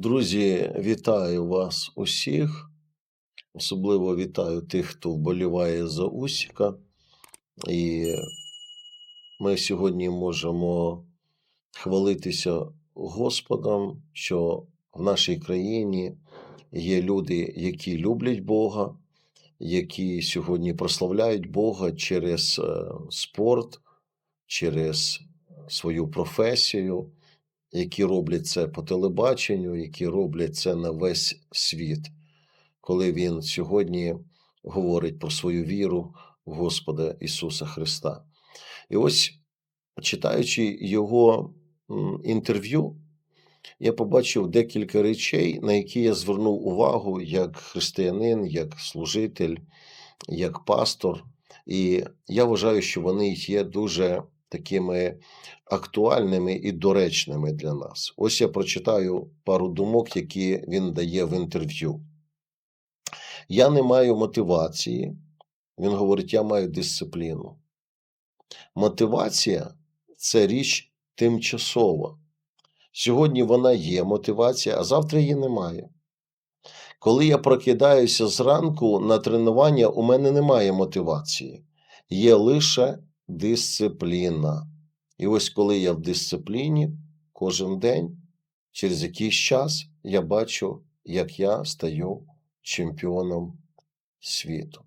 Друзі, вітаю вас усіх. Особливо вітаю тих, хто вболіває за Усіка. І ми сьогодні можемо хвалитися Господом, що в нашій країні є люди, які люблять Бога, які сьогодні прославляють Бога через е, спорт, через свою професію, які роблять це по телебаченню, які роблять це на весь світ, коли він сьогодні говорить про свою віру в Господа Ісуса Христа. І ось, читаючи його інтерв'ю, я побачив декілька речей, на які я звернув увагу як християнин, як служитель, як пастор. І я вважаю, що вони є дуже такими актуальними і доречними для нас. Ось я прочитаю пару думок, які він дає в інтерв'ю. Я не маю мотивації. Він говорить, я маю дисципліну. Мотивація це річ тимчасова. Сьогодні вона є мотивація, а завтра її немає. Коли я прокидаюся зранку на тренування, у мене немає мотивації, є лише дисципліна. І ось коли я в дисципліні кожен день, через якийсь час я бачу, як я стаю чемпіоном світу.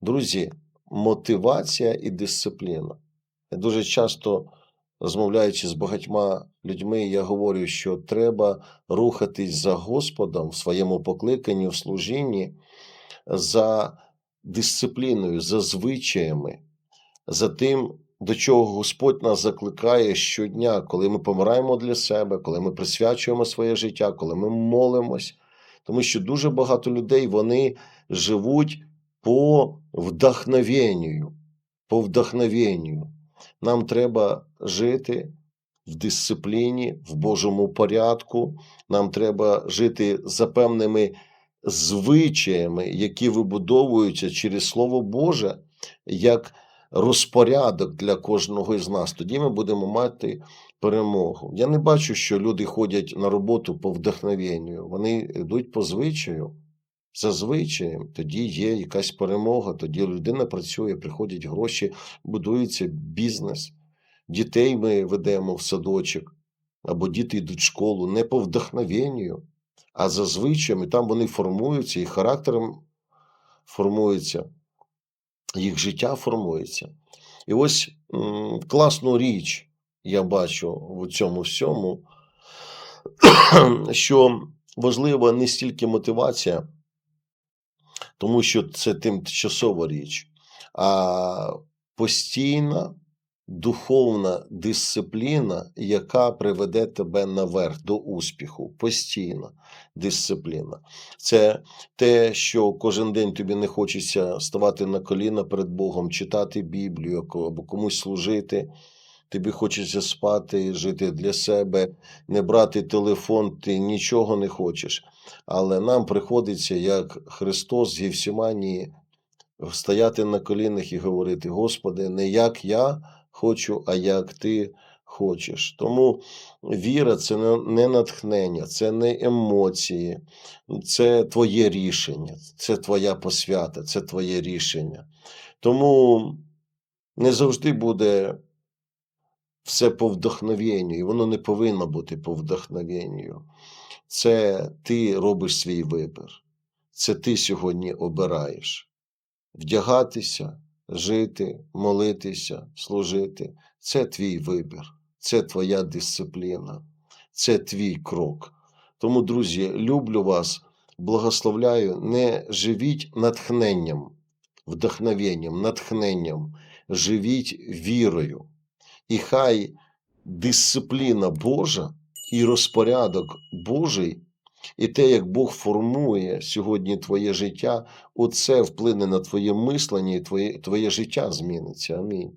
Друзі, мотивація і дисципліна. Я дуже часто, розмовляючи з багатьма людьми, я говорю, що треба рухатись за Господом в своєму покликанні, в служінні, за дисципліною, за звичаями, за тим, до чого Господь нас закликає щодня, коли ми помираємо для себе, коли ми присвячуємо своє життя, коли ми молимось. Тому що дуже багато людей вони живуть по вдохновенню. По вдохновенню. Нам треба жити в дисципліні, в Божому порядку. Нам треба жити за певними звичаями, які вибудовуються через Слово Боже, як розпорядок для кожного із нас. Тоді ми будемо мати перемогу. Я не бачу, що люди ходять на роботу по вдохновенню. Вони йдуть по звичаю. За звичаєм, тоді є якась перемога, тоді людина працює, приходять гроші, будується бізнес. Дітей ми ведемо в садочок, або діти йдуть в школу не по вдохновенню, а за звичаями. Там вони формуються і характером формуються, їх життя формується. І ось класну річ я бачу в цьому всьому, що важлива не стільки мотивація, тому що це тимчасова річ, а постійна духовна дисципліна, яка приведе тебе наверх до успіху. Постійна дисципліна. Це те, що кожен день тобі не хочеться ставати на коліна перед Богом, читати Біблію або комусь служити. Тобі хочеться спати, жити для себе, не брати телефон, ти нічого не хочеш. Але нам приходиться, як Христос з Гефсиманії, стояти на колінах і говорити: Господи, не як я хочу, а як Ти хочеш. Тому віра це не- не натхнення, це не емоції, це твоє рішення, це твоя посвята, це твоє рішення. Тому не завжди буде все по вдохновенню, і воно не повинно бути по вдохновенню. Це ти робиш свій вибір. Це ти сьогодні обираєш. Вдягатися, жити, молитися, служити це твій вибір, це твоя дисципліна, це твій крок. Тому, друзі, люблю вас, благословляю, не живіть натхненням, вдохновенням, натхненням, живіть вірою. І хай дисципліна Божа і розпорядок Божий, і те, як Бог формує сьогодні твоє життя, оце вплине на твоє мислення і твоє, твоє життя зміниться. Амінь.